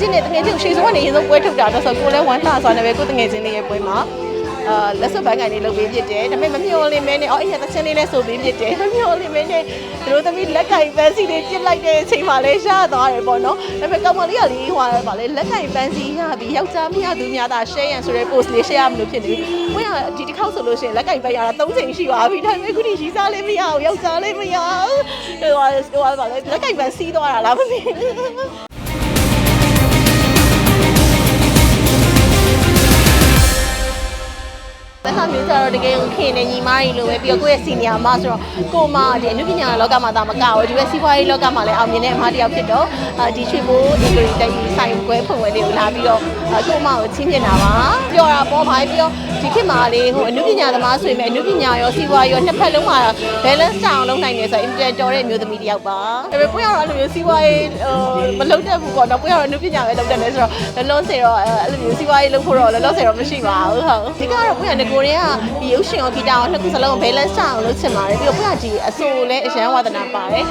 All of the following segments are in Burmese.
ချင်းနဲ့တငယ်ချင်းကိုရှေ့ဆုံးကနေရင်ဆုံးပွဲထုတ်တာတော့ဆိုကိုလည်းဝမ်းသာစွာနဲ့ပဲကိုတငယ်ချင်းလေးရဲ့ပွဲမှာအာလက်စွပ်ဘိုင်းကနေလုပ်ပေးဖြစ်တယ်ဒါပေမဲ့မမျော်လင့်မဲနဲ့အော်အဲ့ရသချင်းလေးလည်းဆိုပေးဖြစ်တယ်မမျော်လင့်မဲနဲ့သူတို့သမီးလက်ကင်ပန်းစီလေးပြစ်လိုက်တဲ့အချိန်မှာလည်းရသွားတယ်ပေါ့နော်ဒါပေမဲ့ကောင်မလေးကလေဟိုဟာပါလေလက်ကင်ပန်းစီရပြီးယောက်ျားမရသူများသာ share ရန်ဆိုတဲ့ post လေး share ရမလို့ဖြစ်နေပြီဘွင့်ကဒီတစ်ခေါက်ဆိုလို့ရှိရင်လက်ကင်ပန်းရတာ၃ချိန်ရှိပါပြီဒါပေမဲ့ခုဒီရီစားလေးမရဘူးယောက်ျားလေးမရဘူးဟိုဟာဟိုဟာပါလေလက်ကင်ပန်းစီးသွားတာလားမသိဘူး ဘယ်ဟာမျိုးဆိုတော့တကယ်ကိုခင်နေညီမကြီးလိုပဲပြီးတော့ကိုယ့်ရဲ့စီနီယာမဆိုတော့ကိုမဒီအနုပညာလောကမှာသာမကဘူးဒီဘက်စီးပွားရေးလောကမှာလည်းအောင်မြင်တဲ့အမတစ်ယောက်ဖြစ်တော့ဒီချွေဘိုးအင်္ဂလိပ်တိုက်ကြီးဆိုင်ပွဲဖွင့်ဝယ်လေးကိုလာပြီးတော့ကိုမကိုချင်းမြင်တာပါပြောတာပေါ့ပါပြီးတော့ဒီခေတ်မှာလေဟိုအနုပညာသမားဆိုရင်အနုပညာရောစီးပွားရေးရောနှစ်ဖက်လုံးမှာ balance တောင်လုပ်နိုင်နေဆိုရင် inter တော်တဲ့အမျိုးသမီးတစ်ယောက်ပါဒါပေမဲ့ကိုရတော့အဲ့လိုမျိုးစီးပွားရေးမလုပ်တတ်ဘူးပေါ့နော်ကိုရတော့အနုပညာပဲလုပ်တတ်တယ်ဆိုတော့လောလောဆယ်တော့အဲ့လိုမျိုးစီးပွားရေးလုပ်ဖို့တော့လောလောဆယ်တော့မရှိပါဘူးဟုတ်ဒီကတော့ကိုရငကိုတွေကဒီရုပ်ရှင်ရောဂီတရောနှစ်ခုစလုံး balance တောင်လုပ်ချင်ပါတယ်ပြီးတော့ကိုရဒီအဆိုလည်းအရန်ဝါသနာပါတယ်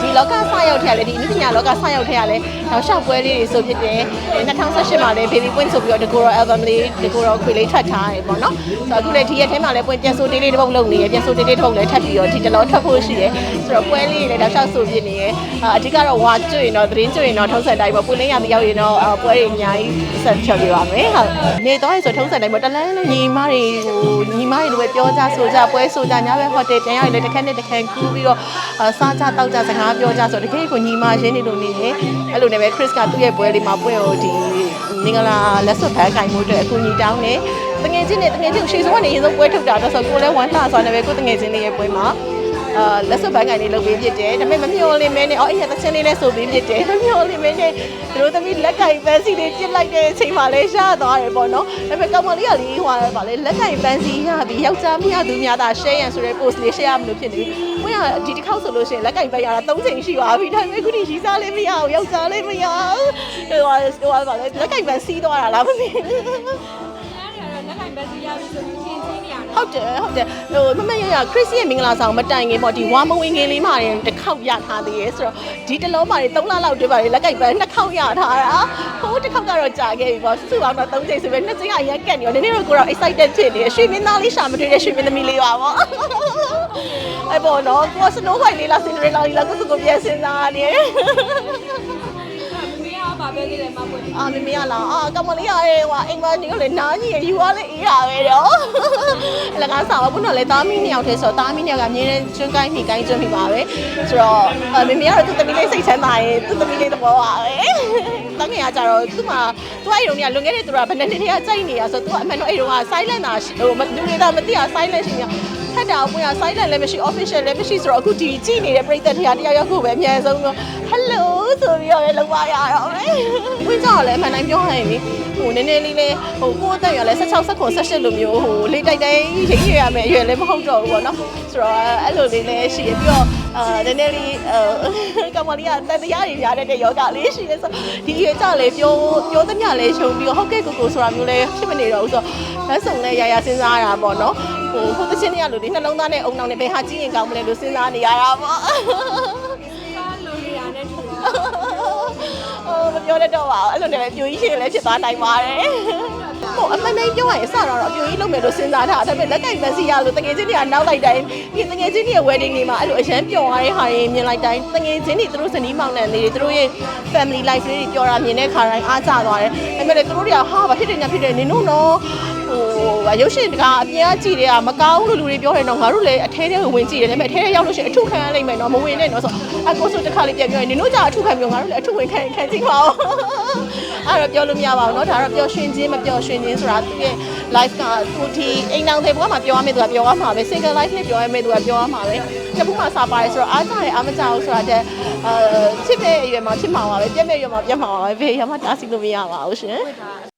ဒီလောကစရောက်ထက်လည်းဒီအနုပညာလောကစရောက်ထက်လည်းနောက်ရှောက်ပွဲလေးတွေဆိုဖြစ်တယ်2018မှာလည်း baby point ဆိုပြီးတော့ဒီကိုရော album လေးဒီကိုရောခွေလေးထွက်ထားတယ်ပေါ့နော်ဆိုတော့အခုလည်းဒီရက်ထဲမှာလည်းပွင့်ပြန်ဆိုတေးလေးတစ်ပုတ်လုပ်နေရပြန်ဆိုတေးလေးတစ်ပုတ်လည်းထပ်ပြီးတော့ဒီတလောထွက်ဖို့ရှိတယ်ဆိုတော့ပွဲလေးတွေလည်းတောက်လျှောက်ဆိုပြနေရအဓိကတော့ဝါကျွရင်တော့သတင်းကျွရင်တော့ထုံးစံတိုင်းပေါ့ပွင့်လင်းရမရောက်ရင်တော့ပွဲတွေအများကြီးဆက်ဖြော်ပြပါမယ်ဟုတ်နေတော့ဆိုထုံးစံတိုင်းပေါ့တလန်းလုံးညီမတွေဟိုညီမတွေလိုပဲပြောကြဆိုကြပွဲဆိုကြညဘက်ဟိုတယ်ပြန်ရောက်ရင်လည်းတစ်ခါနဲ့တစ်ခါကူးပြီးတော့စားကြတောက်ကြစကားပြောကြဆိုတကယ်ကိုညီမရင်းနေလို့နေတယ်အဲ့လိုနဲ့ပဲ Chris ကသူ့ရဲ့ပွဲလေးမှာပွင့်ဟိုဒီမင်္ဂလာလက်စွပ်ဘန်းကင်မှုအတွက်အကူအညီတောင်းနေတငယ်ချင်းနဲ့တငယ်ချင်းကိုရှေ့ဆုံးကနေရင်ဆုံးပွဲထုတ်တာတော့ဆိုကိုလည်းဝမ်းသာစွာနဲ့ပဲကိုတငယ်ချင်းလေးရဲ့ပွဲမှာ အာလက်စွပ်ဘန်းကနေလုပ်ပေးဖြစ်တယ်ဒါပေမဲ့မမျော်လင့်မဲနဲ့အော်အဲ့ရသချင်းလေးလည်းဆိုပေးဖြစ်တယ်မမျော်လင့်မဲနဲ့သူတို့သမီးလက်ကင်ပန်းစီလေးပြစ်လိုက်တဲ့အချိန်မှာလည်းရသွားတယ်ပေါ့နော်ဒါပေမဲ့ကောင်မလေးကလေဟိုဟာပါလေလက်ကင်ပန်းစီရပြီးယောက်ျားမရသူများသာ share ရန်ဆိုတဲ့ post လေး share ရမလို့ဖြစ်နေပြီဘွင့်ကဒီတစ်ခေါက်ဆိုလို့ရှိရင်လက်ကင်ပန်းရတာ၃ချိန်ရှိပါပြီဒါပေမဲ့ခုဒီရီစားလေးမရဘူးယောက်ျားလေးမရဘူးဟိုဟာဟိုဟာပါလေလက်ကင်ပန်းစီးသွားတာလားမသိဘူးလက်ကင်ဘက်စီရပြီဆိုပြီးချင်းချင်းနေရတယ် ဟုတ်တယ်ဟုတ်တယ်ဟိုမမရရခရစ်စရဲ့မင်္ဂလာဆောင်မတိုင်ခင်ပေါ့ဒီဝါမဝင်ခင်လေးမှာရင်တစ်ခေါက်ရထားသေးရဲ့ဆိုတော့ဒီတစ်လုံးမှာရင်3လလောက်တွဲပါလေလက်ကင်ပန်းနှစ်ခေါက်ရထားတာဟိုတစ်ခေါက်ကတော့ကြာခဲ့ပြီပေါ့စုအောင်တော့3ချိန်ဆိုပဲနှစ်ချိန်ကရက်ကက်နေရောနည်းနည်းတော့ကိုတော့ excited ဖြစ်နေရွှေမင်းသားလေးရှာမတွေ့တဲ့ရွှေမင်းသမီးလေးပါပေါ့အဲ့ပေါ်တော့ကိုစနိုးဝိုင်လေးလားစင်ဒရဲလာလေးလားကိုစကိုပြန်စင်စားနေ မမေကဘာပြောသေးလဲမပွင့်အာမမေရလားအာကမလေးရရဲ့ဟိုအိမ်မနေကိုလေနားကြီးရယူရလေအေးရပဲတော့အလကားစားပါဘုနော်လေသားမီးနှစ်ယောက်တည်းဆိုတော့သားမီးနှစ်ယောက်ကအမြဲတမ်းကျွန်းကိုင်းမိကိုင်းကျွန်းမိပါပဲဆိုတော့မမေကတော့သူ့သမီးလေးစိတ်ချမ်းသာရင်သူ့သမီးလေးသဘောပါပဲတငယ်ကကြတော့သူ့မှာသူ့အဲ့တုန်းကလွန်ခဲ့တဲ့သူကဘယ်နှစ်နှစ်တည်းကကြိုက်နေရဆိုတော့သူကအမှန်တော့အဲ့တုန်းက silent တာဟိုလူတွေတော့မသိရ silent ရှိနေထက်တာအပွင့်က silent လည်းမရှိ official လည်းမရှိဆိုတော့အခုဒီကြည့်နေတဲ့ပြည်သက်တွေကတယောက်ယောက်ကိုပဲအများဆုံးတော့ hello ဆိုပြီးတော့လည်းလောက်ပါရတော့မယ်။ဝင်ကြတော့လည်းအမှန်တိုင်းပြောရရင်လေဟိုနည်းနည်းလေးလေးဟိုကိုယ်အသက်ရွယ်လဲ16 17 18လိုမျိုးဟိုလေးတိုက်တိုင်းရိပ်ရရမယ်အရွယ်လည်းမဟုတ်တော့ဘူးပေါ့နော်။ဆိုတော့အဲ့လိုလေးလည်းရှိရပြီးတော့အာနည်းနည်းလေးအဲကမ္ဘာလေးကတတရားတွေများတဲ့ယောဂလေးရှိရဆိုဒီရွယ်ကြလေပြောပြောသမျှလေးရှုံပြီးတော့ဟုတ်ကဲ့ကိုကိုဆိုတာမျိုးလည်းဖြစ်မနေတော့ဘူးဆိုတော့လက်ဆောင်နဲ့ရရစဉ်းစားရတာပေါ့နော်။ဟိုဟိုတချင်းတွေကလူတွေနှလုံးသားနဲ့အုံနောင်နဲ့ဘယ်ဟာကြည့်ရင်ကောင်းမလဲလို့စဉ်းစားနေရတာပေါ့။ ပြောတတ်တော့ပါဘူးအဲ့လိုနဲ့ပဲအပြိုကြီးရှင်လည်းဖြစ်သွားနိုင်ပါတယ်ဟိုအမှန်တမ်းပြောရရင်အစတော့အပြိုကြီးလုပ်မယ်လို့စဉ်းစားထားတာဒါပေမဲ့လက်ကင်မစီရလို့တငယ်ချင်းတွေကနောက်လိုက်တိုင်းဒီတငယ်ချင်းတွေရဲ့ wedding တွေမှာအဲ့လိုအရန်ပျော်သွားတဲ့ဟာတွေမြင်လိုက်တိုင်းတငယ်ချင်းတွေသူတို့ဇနီးမောင်နှံလေးတွေသူတို့ရဲ့ family life လေးတွေပျော်တာမြင်တဲ့ခါတိုင်းအားကျသွားတယ်ဒါပေမဲ့လည်းသူတို့တွေကဟာဘာဖြစ်တယ်ညာဖြစ်တယ်နင်တို့တော့ ဟိုရုပ်ရှင်တကအပြင်အကြည့်တွေကမကောင်းလို့လူတွေပြောတယ်နော်ငါတို့လည်းအထဲထဲဝင်ကြည့်တယ်ဒါပေမဲ့အထဲထဲရောက်လို့ရှိရင်အထုခံရလိမ့်မယ်နော်မဝင်နဲ့နော်ဆိုအကိုဆိုတစ်ခါလေးပြန်ပြောရင်နင်တို့ကြာအထုခံပြောငါတို့လည်းအထုဝင်ခံခံကြည့်ပါဦးအဲ့တော့ပြောလို့မရပါဘူးနော်ဒါတော့ပျော်ရွှင်ခြင်းမပျော်ရွှင်ခြင်းဆိုတာသူရဲ့ life ကကိုဒီအိမ်တော်တဲ့ဘဝမှာပြောရမယ်သူကပြောရမှာပဲ single life နဲ့ပြောရမယ်သူကပြောရမှာပဲတစ်ခုမှစာပါတယ်ဆိုတော့အားကြတယ်အားမကြဘူးဆိုတာတဲ့အဲဖြစ်မဲ့အရွယ်မှာဖြစ်မှာပါပဲပြက်မဲ့အရွယ်မှာပြက်မှာပါပဲဘေးရမှာတားဆီးလို့မရပါဘူးရှင်